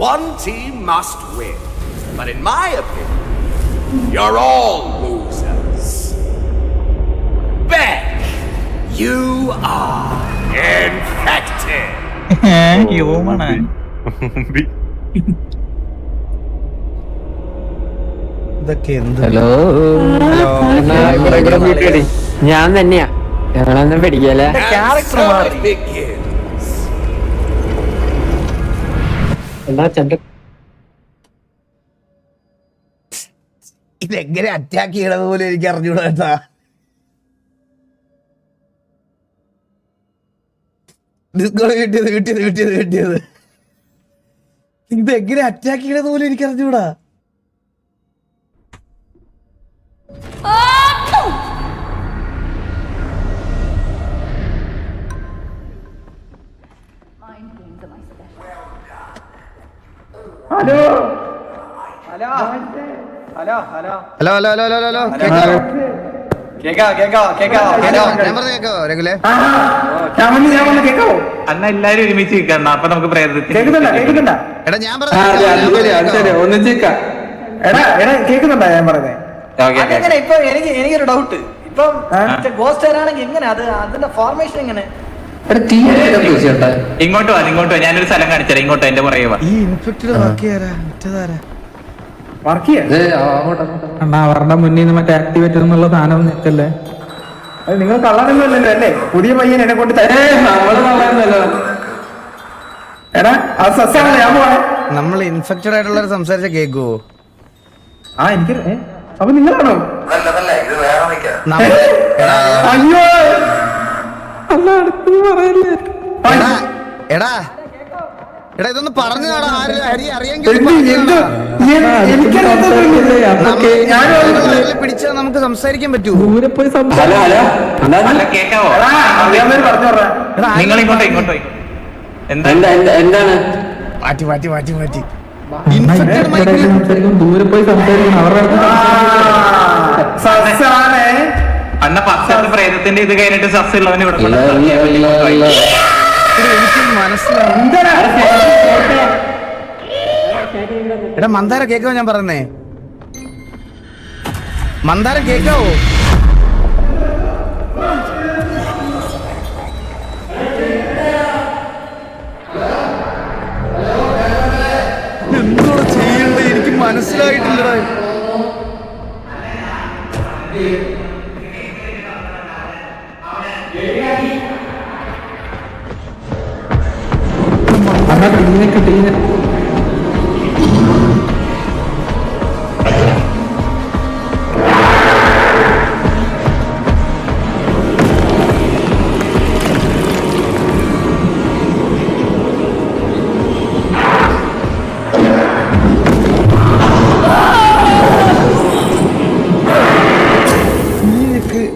one team must win. But in my opinion, you're all losers. Beck, you are infected. ഹ്യൂമണാ ഇതൊക്കെ എന്ത് hello ഞാൻ തന്നെയാ ഞങ്ങളൊന്നും പിടിക്കല്ലേ And so ഇതെങ്ങനെ അറ്റാക്ക് ചെയ്യണത് പോലും എനിക്ക് അറിഞ്ഞൂടാ കിട്ടിയത് കിട്ടിയത് കിട്ടിയത് കിട്ടിയത്. ഇതെങ്ങനെ അറ്റാക്ക് ചെയ്യണത് പോലെ എനിക്ക് അറിഞ്ഞൂടാ. Hello. Hello. Hello hello. Hello hello hello കേക്കാവോ? അന്ന എല്ലാരും ഒരുമിച്ച് നിൽക്കണ്ട അപ്പൊ നമുക്ക് എടാ ഞാൻ പറഞ്ഞ ഒന്നിച്ചേക്കാം എടാ എടാ കേക്കുന്നുണ്ടോ ഞാൻ പറഞ്ഞേ? ഇപ്പൊ എനിക്ക് എനിക്കൊരു ഡൗട്ട് ഇപ്പം ഗോസ്റ്റ് ആണെങ്കിൽ എങ്ങനെ? അത് അതിന്റെ ഫോർമേഷൻ എങ്ങനെ? ഇങ്ങോട്ട് വാ ഇങ്ങോട്ട് വാ. ഞാനൊരു സ്ഥലം കാണിച്ചുതരാം ഇങ്ങോട്ട് എന്റെ പുറകെ വാ. ഈ ഇൻഫെക്റ്റഡ് മറ്റേതാരാ വർക്ക് അണ്ണാ അവരുടെ മുന്നിൽ നിന്ന് മറ്റേ ആക്ടിവേറ്റർ എന്നുള്ള സാധനം നിൽക്കല്ലേ? അത് നിങ്ങൾ കള്ളാനൊന്നുമല്ലല്ലോ അല്ലേ? പുതിയ പയ്യൻ എന്നെ കൊണ്ട് തരേ. എടാ അത് സസ്യാണല്ലോ ഞാൻ പോണേ. നമ്മൾ ഇൻഫെക്റ്റഡ് ആയിട്ടുള്ളവർ സംസാരിച്ച കേക്കോ? ആ എനിക്ക്? അപ്പൊ നിങ്ങളാണോ? അയ്യോ! എടാ എടാ. എടാ ഇതൊന്ന് പറഞ്ഞു പിടിച്ചാൽ നമുക്ക് സംസാരിക്കാൻ പറ്റൂ. ദൂരെ പോയി എന്താണ്? മാറ്റി മാറ്റി മാറ്റി മാറ്റി. സംസാരിക്കും. ദൂരെ പോയി സംസാരിക്കണം അവരുടെ അന്ന പച്ചത്ത് പ്രേതത്തിന്റെ ഇത് കഴിഞ്ഞിട്ട് സസ് ഉള്ളവന് ഇവിടെ എടാ, മന്ദാര കേക്കോ ഞാൻ പറഞ്ഞേ? മന്ദാരം കേക്കാവോ? എന്തോ ചെയ്യണ്ടേ? എനിക്ക് മനസ്സിലായിട്ടില്ലടാ. അണ്ണാ ടീനൊക്കെ ടീന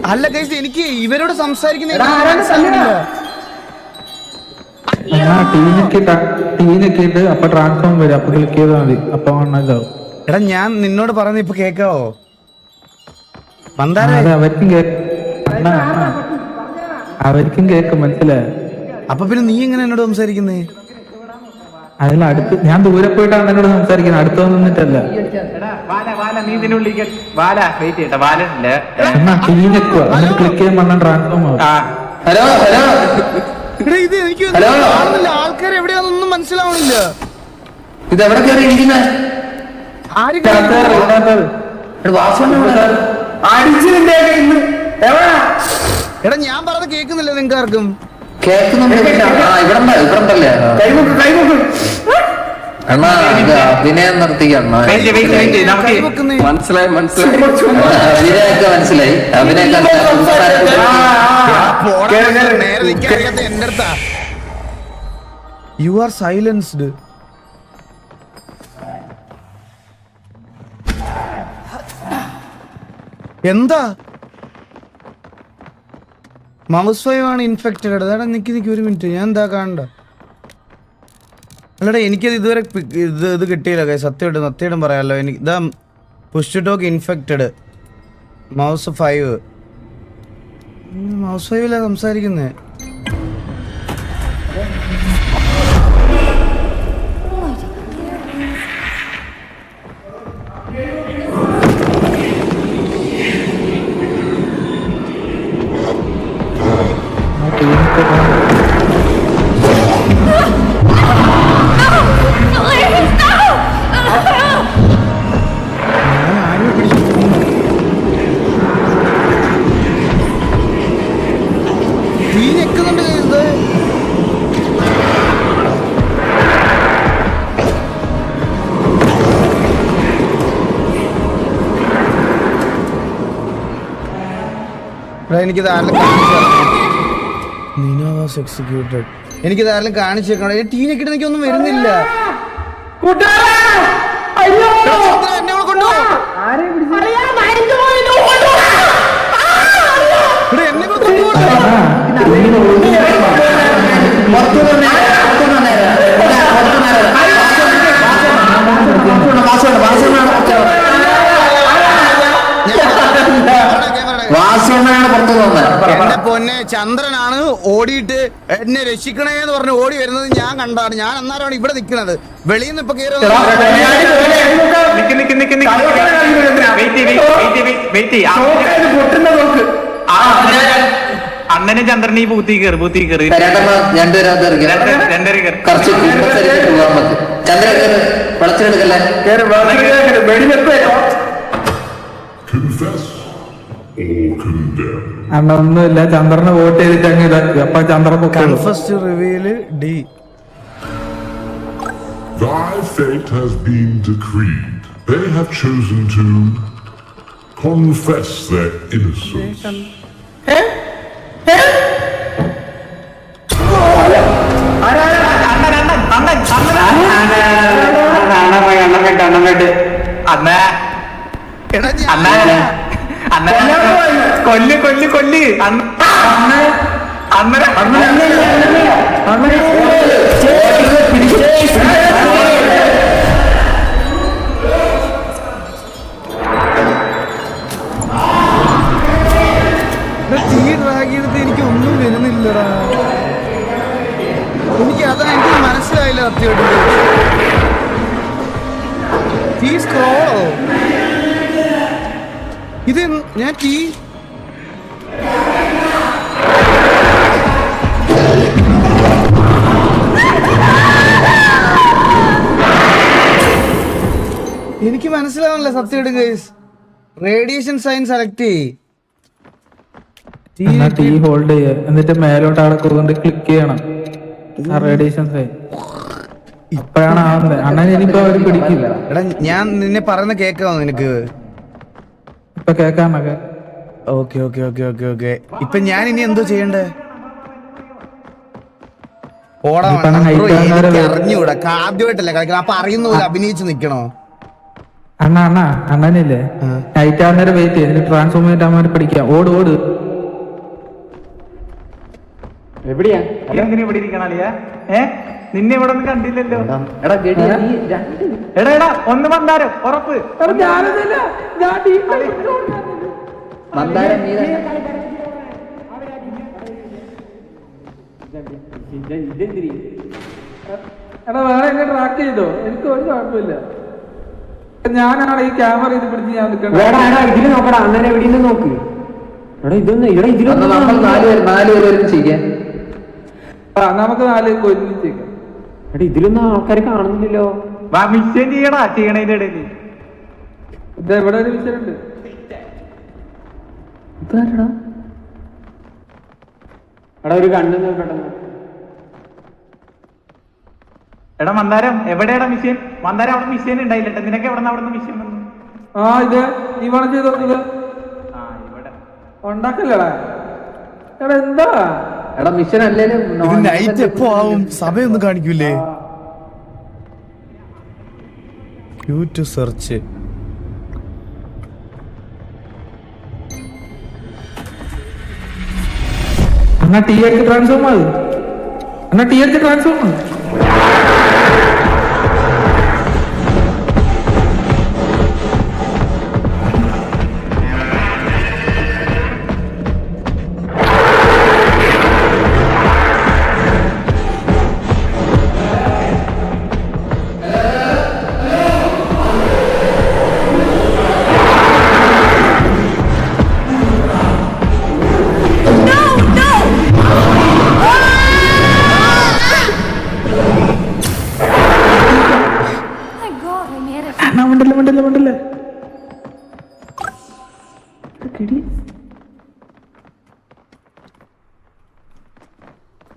അല്ല കൈസ് എനിക്ക് ഇവരോട് സംസാരിക്കുന്ന അണ്ണാ ടീനൊക്കെ ടീനൊക്കെ ഇട്ട് അപ്പൊ ട്രാൻസ്ഫോം വരും. അപ്പൊ ക്ലിക്ക് ചെയ്താൽ മതി. അപ്പൊ അണ്ണാവും എടാ ഞാൻ നിന്നോട് പറയുന്നത് ഇപ്പൊ കേക്കാവോ അവർക്കും അവർക്കും കേക്കും മനസ്സിലായോ? അപ്പൊ പിന്നെ നീ എങ്ങനെ എന്നോട് സംസാരിക്കുന്നേ? അതിൽ അടുത്ത് ഞാൻ ദൂരെ പോയിട്ടാണ് എന്നോട് സംസാരിക്കുന്നത്. അടുത്ത് വന്നിട്ടല്ല ക്ലിക്ക് ചെയ്യുമ്പോൾ അണ്ണൻ ട്രാൻസ്ഫോം ആ. Hello hello. ഇത് എനിക്ക്. കാണുന്നില്ല. ആൾക്കാർ എവിടെയാണെന്നൊന്നും മനസ്സിലാവണില്ല. ഇത് എവിടെ കയറി ഇരിക്കുന്ന? എടാ ഞാൻ പറഞ്ഞത് കേൾക്കുന്നില്ല നിങ്ങൾക്ക് ആർക്കും അഭിനയം മനസ്സിലായി മനസ്സിലായി. അഭിനയൊക്കെ മനസ്സിലായി. അഭിനയൊക്കെ യു ആർ സൈലൻസ്ഡ് എന്താ? മൗസ് ഫൈവ് ആണ് ഇൻഫെക്റ്റഡ് അതാടാ നിക്ക് നിക്ക് ഒരു മിനിറ്റ് ഞാൻ എന്താ കാണണ്ട? അല്ലടാ എനിക്കത് ഇതുവരെ ഇത് ഇത് കിട്ടിയില്ല കൈ സത്യം സത്യമായിട്ടും പറയാമല്ലോ എനിക്ക് ഇതാ push talk infected mouse five mouse ഫൈവിലാ സംസാരിക്കുന്നേ. എനിക്കിത് ആരെങ്കിലും കാണിച്ചു എക്സിക്യൂട്ടഡ് എനിക്കിത് ആരെങ്കിലും കാണിച്ചു തരണം? ടീനെ കിട്ടുന്ന എനിക്കൊന്നും വരുന്നില്ല. എന്നെ ഇവിടെ പുറത്തു എന്റെ പൊന്നെ ചന്ദ്രനാണ് ഓടിയിട്ട് എന്നെ രക്ഷിക്കണേ എന്ന് പറഞ്ഞ് ഓടി വരുന്നത് ഞാൻ കണ്ടാണ്. ഞാൻ അന്നേരമാണ് ഇവിടെ നിൽക്കുന്നത്. വെളിയിൽ നിന്ന് ഇപ്പൊ കയറി ചന്ദ്രൻ ഈ പൂത്തി കയറി പൂത്തി കയറി. രണ്ടര കയറി. കുറച്ച് കുമ്പസരിച്ചിട്ട് പോകാൻ കയറി വെടിവെപ്പ്. Confess. അണ്ണ ഒന്നുമില്ല ചന്ദ്രനെ വോട്ട് ചെയ്തിട്ട് അങ്ങ് ഇതാക്കി അപ്പൊ Chandran confessed revealed Thy fate has been decreed. They have chosen to confess their innocence. അണ്ണ കൊല്ല് കൊല്ല് കൊല്ല്. അണ്ണ അണ്ണ എനിക്ക് മനസ്സിലാവുന്നില്ല സത്യം ഗൈസ് റേഡിയേഷൻ സൈൻ സെലക്ട് ചെയ്യ്. ടീ ഹോൾഡ് ചെയ്യ. എന്നിട്ട് മേലോട്ട് അവിടെ കൊണ്ട് ക്ലിക്ക് ചെയ്യണം. ആ റേഡിയേഷൻ സൈൻ ഇപ്പഴാണ് ആവുന്നത്. അണ്ണൻ ഇനിയിപ്പോ അവർ പിടിക്കില്ല. എടാ ഞാൻ നിന്നെ പറയുന്ന കേക്കാവോ നിനക്ക്? ഇപ്പൊ കേക്കാന്നൊക്കെ okay okay okay okay okay ഇപ്പൊ ഞാൻ ഇനി എന്തോ ചെയ്യണ്ടേ? ഓടാ അറിഞ്ഞൂടാ. ആദ്യമായിട്ടല്ലേ കളിക്കണം. അപ്പൊ അറിയുന്നു അഭിനയിച്ചു അഭിനയിച്ച് നിക്കണോ? അണ്ണ അണ്ണ അണ്ണനില്ലേ? നൈറ്റ് ആവുന്നേരം വെയിറ്റ് ചെയ്ത് ട്രാൻസ്ഫോം ചെയ്തിട്ട് അവന്മാരെ പഠിക്കാം ഓട് ഓട്. എവിടെയാ? ഇവിടെ ഏ? നിന്നെ ഇവിടെ ഒന്നും കണ്ടില്ലല്ലോ. എടാ എടാ എടാ. ഒന്ന് വന്നാരോ ഉറപ്പ്. മന്ദാരം എടാ വേറെ എന്നെ ട്രാക്ക് ചെയ്തോ? എനിക്ക് ഒരു കുഴപ്പമില്ല. ഞാനാണ് ഈ ക്യാമറ ഇത് പിടിച്ച് ഞാൻ ഇതിൽ നോക്കടാ എവിടെ നോക്ക്. എടാ ഇതൊന്നും എടാ ഇതിലൊന്നും നാല് നമുക്ക് നാല് എടാ ഇതിലൊന്നും ആൾക്കാർ കാണുന്നില്ലല്ലോ. വാ മിഷൻ ചെയ്യടാ ചെയ്യണതിന്റെ ഇടയിൽ ഇത് ഇവിടെ ഒരു വിഷയമുണ്ട് എടാ ഒരു കണ്ണ് പെട്ടെന്ന് എടാ മന്ദാരം എവിടെയാടാ മിഷൻ മന്ദാരം അവിടെ മിഷൻ ഉണ്ടായില്ലട്ടെ. നിനക്ക് എവിടെ അവിടെ നിന്ന് മിഷൻ വന്നു ആ ഇത് നീ വേണം ചെയ്ത് ഇവിടെ. ഉണ്ടാക്കല്ലടാ? എടാ എന്താ? എടാ മിഷൻ അല്ലേലും നൈറ്റ് എപ്പോ ആവും? സമയൊന്നും കാണിക്കൂലേ ടു സെർച്ച് എന്നാ ടി എടുത്ത് ട്രാൻസ്ഫോം എന്നാ ടി ട്രാൻസ്ഫോം മിണ്ടല്ലേ മിണ്ടല്ലേ മിണ്ടല്ലേ?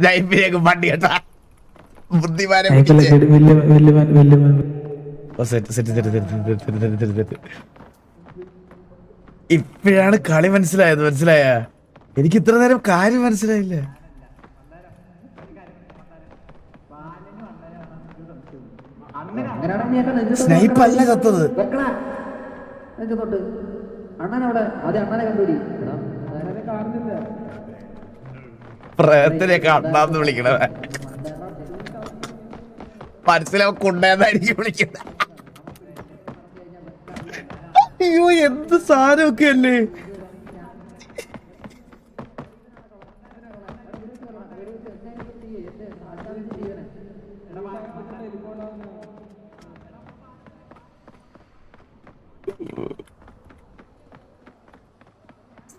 ലൈഫിലേക്ക് വണ്ടി കേട്ടാ. ബുദ്ധിമാനെ ഇപ്പോഴാണ് കളി മനസ്സിലായത് മനസ്സിലായ? എനിക്ക് ഇത്ര നേരം കാര്യം മനസ്സിലായില്ല. സ്നൈപ്പ് അല്ല ചത്തത്. അണ്ണനവിടെ ആദ്യം അണ്ണനെ കണ്ടുപിടി പ്രേതത്തിനെ കണ്ടാന്ന് വിളിക്കണേ മനസ്സിലാവും കൊണ്ടേന്നായിരിക്കും വിളിക്കുന്നത്. അയ്യോ എന്ത് സാധനമൊക്കെ അല്ലേ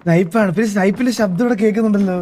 സ്നൈപ്പാണ്. പിന്നെ സ്നൈപ്പിന്റെ ശബ്ദം ഇവിടെ കേൾക്കുന്നുണ്ടല്ലോ.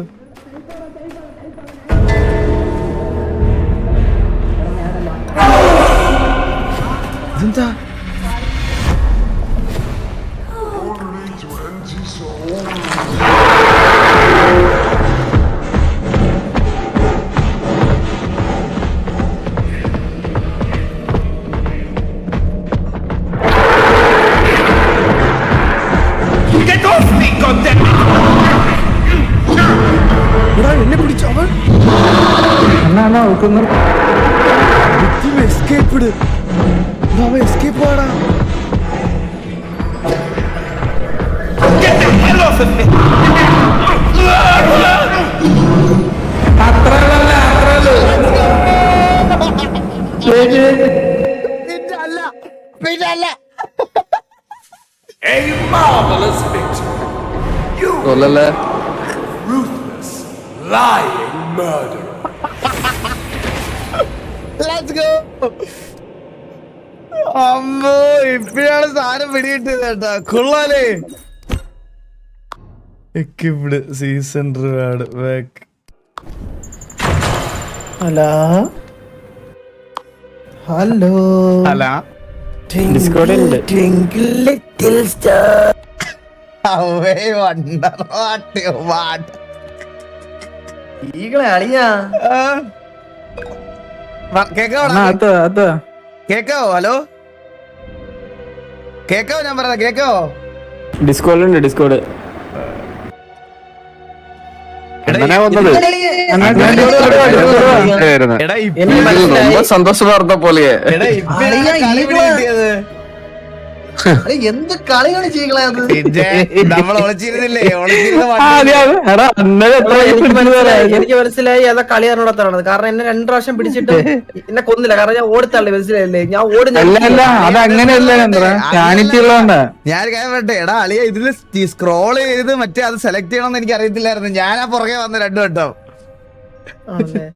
എസ്കേപ്പ്ഡ് അവൻ എസ്കേപ്പ് ആടാ Get the hell off of me! പിന്നെ അല്ല A marvelous victory! You കൊല്ലല്ലേ ruthless, lying murderer! Let's go അമ്മോ ഇപ്പഴാണ് സാധനം പിടികിട്ടിയത് കേട്ടാ. കൊള്ളാലേ. Equipped season reward back hello. Hello hello ഡിസ്കോഡിലുണ്ട് little star. Away wonder what what ഈകളെ അളിയാ. കേക്കാവോ അത്ത അത്ത. ഹലോ? കേക്കാവോ ഞാൻ പറഞ്ഞത് കേക്കാവോ ഡിസ്കോഡിലുണ്ട് ഡിസ്കോഡ് എടാ, വന്നത്? എടാ കളിയാണ് എത്ര എനിക്ക് മനസ്സിലായി പറയാ. എനിക്ക് മനസ്സിലായി അതാ കളി അറിഞ്ഞൂടാത്തതാണ് കാരണം എന്നെ രണ്ടു പ്രാവശ്യം പിടിച്ചിട്ട് എന്നെ കൊന്നില്ല. കാരണം ഞാൻ ഓടിത്തള്ളി മനസ്സിലായില്ലേ? ഞാൻ ഓടി അല്ല അല്ല അത് അങ്ങനെയല്ല ചന്ദ്ര ചാനിറ്റി ഉള്ളതുകൊണ്ടാ ഞാൻ പറയട്ടെ. എടാ അളിയ ഇതിൽ സ്ക്രോൾ ചെയ്ത് മറ്റേ അത് സെലക്ട് ചെയ്യണമെന്ന് എനിക്ക് അറിയത്തില്ലായിരുന്നു ഞാൻ ആ പുറകെ വന്ന രണ്ടു വട്ടം.